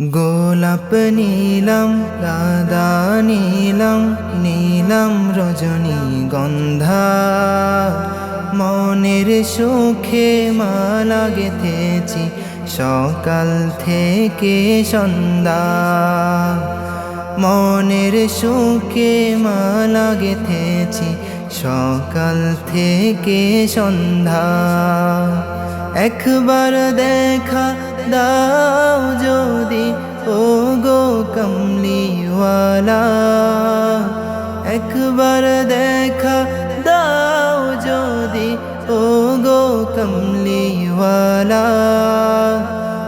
গোলাপ নীলম, গাদা নীলম নীলম রজনী গন্ধা। মনের সুখে মালা গেথেছি, সকাল থেকে সন্ধ্যা। মনের সুখে মালা গেথেছি, সকাল থেকে সন্ধ্যা। একবার দেখা দাও যদি ও গো কমলিওয়ালা, একবার দেখা দাও যদি ও গো কমলিওয়ালা,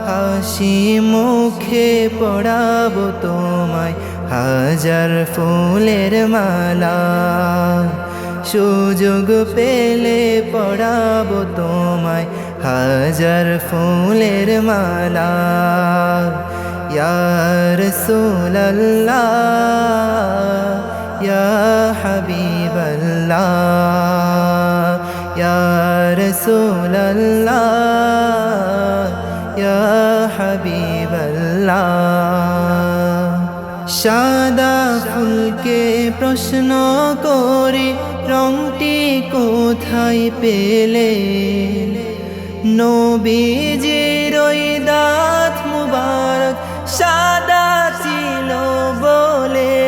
হাসি মুখে পড়াবো তোমায় হাজার ফুলের মালা, সুযোগ পেলে পড়াবো তোমায় হাজার ফুলের মালা ইয়ার সোল্লাহ ইয়া হাবিবাল্লাহ ইয়ার সোল্লাহ ইয়া হাবিবাল্লাহ। সাদা ফুলকে প্রশ্ন করে রংটি কোথায় পেলে? নবীজির ওই দাঁত মুবারক সাদা ছিল বলে।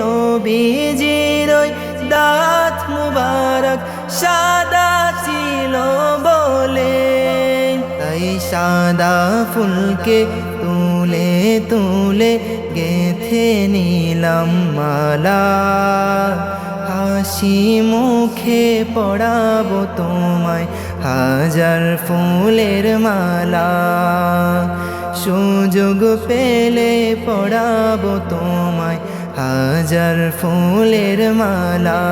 নবীজির ওই দাঁত মুবারক সাদা ছিল বলে। তাই সাদা ফুলকে তুলে তুলে গেথে নিলাম মালা। হাসি মুখে পড়াবো তোমায় হাজার ফুলের মালা, সুযোগ পেলে পড়াবো তোমায়। হাজার ফুলের মালা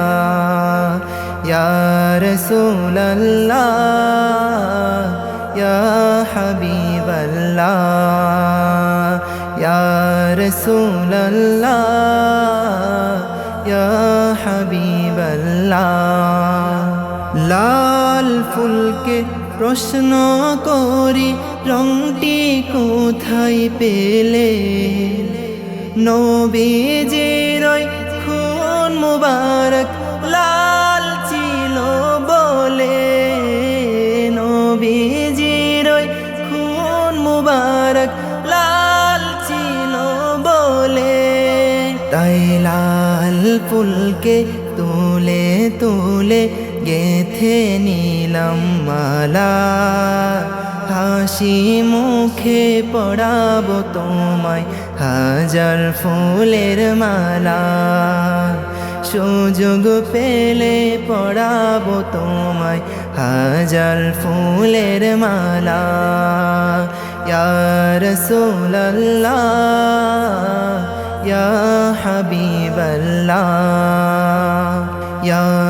ইয়ার সোল্লাহ ইয়া হাবিবাল্লাহ, ইয়া রাসূলুল্লাহ। প্রশ্ন করি, রংটি কোথায় পেলে? নবীজির খুন মুবারক লাল ছিল বলে। নবীজির খুন মুবারক লাল ছিল বলে। তাই লাল ফুলকে তুলে তুলে গেথে নিলাম মালা। হাসি মুখে পড়াবো তোমায় হাজার ফুলের মালা। সুযোগ পেলে পড়াবো তোমায় হাজার ফুলের মালা। ইয়ার সোল্লাহ ইয়া হাবিবাল্লাহ, ইয়া